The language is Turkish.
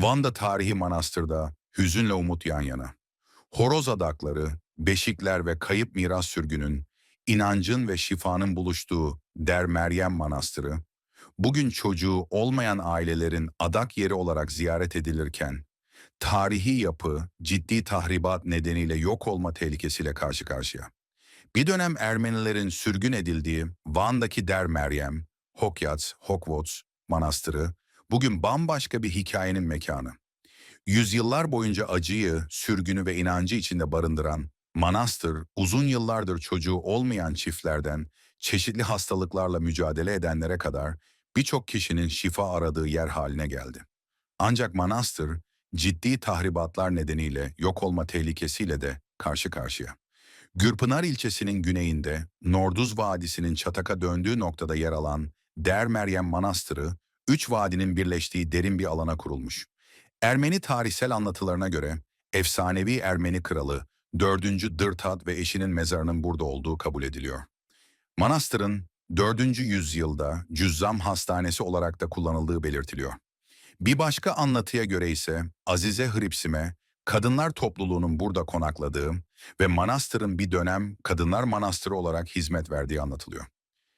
Van'da tarihi manastırda hüzünle umut yan yana. Horoz adakları, beşikler ve kayıp miras sürgünün, inancın ve şifanın buluştuğu Der Meryem Manastırı, bugün çocuğu olmayan ailelerin adak yeri olarak ziyaret edilirken, tarihi yapı ciddi tahribat nedeniyle yok olma tehlikesiyle karşı karşıya. Bir dönem Ermenilerin sürgün edildiği Van'daki Der Meryem, Hokyats, Hokvots Manastırı, bugün bambaşka bir hikayenin mekanı. Yüzyıllar boyunca acıyı, sürgünü ve inancı içinde barındıran manastır, uzun yıllardır çocuğu olmayan çiftlerden çeşitli hastalıklarla mücadele edenlere kadar birçok kişinin şifa aradığı yer haline geldi. Ancak manastır ciddi tahribatlar nedeniyle yok olma tehlikesiyle de karşı karşıya. Gürpınar ilçesinin güneyinde, Norduz Vadisi'nin çataka döndüğü noktada yer alan Der Meryem Manastırı, üç vadinin birleştiği derin bir alana kurulmuş. Ermeni tarihsel anlatılarına göre, efsanevi Ermeni kralı 4. Dırtat ve eşinin mezarının burada olduğu kabul ediliyor. Manastırın 4. yüzyılda Cüzzam Hastanesi olarak da kullanıldığı belirtiliyor. Bir başka anlatıya göre ise Azize Hripsime, kadınlar topluluğunun burada konakladığı ve manastırın bir dönem kadınlar manastırı olarak hizmet verdiği anlatılıyor.